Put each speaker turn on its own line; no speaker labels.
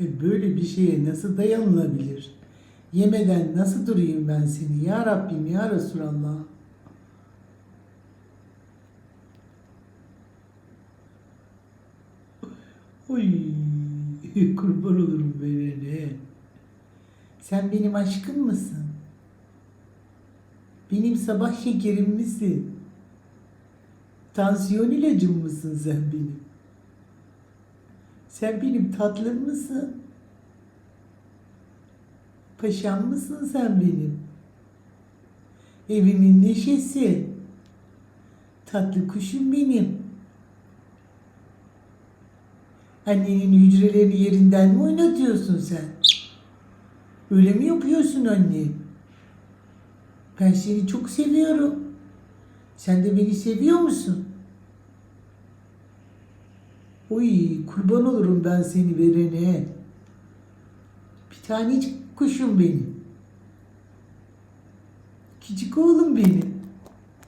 E böyle bir şeye nasıl dayanılabilir? Yemeden nasıl durayım ben seni ya Rabbim ya Resulallah? Oy kurban olurum verene. Sen benim aşkım mısın? Benim sabah şekerim misin? Tansiyon ilacım mısın sen benim? Sen benim tatlım mısın? Paşam mısın sen benim? Evimin neşesi. Tatlı kuşum benim. Annenin hücrelerini yerinden mi oynatıyorsun sen? Öyle mi yapıyorsun anne? Ben seni çok seviyorum. Sen de beni seviyor musun? Oy kurban olurum ben seni verene. Bir tanecik kuşum benim. Küçük oğlum benim.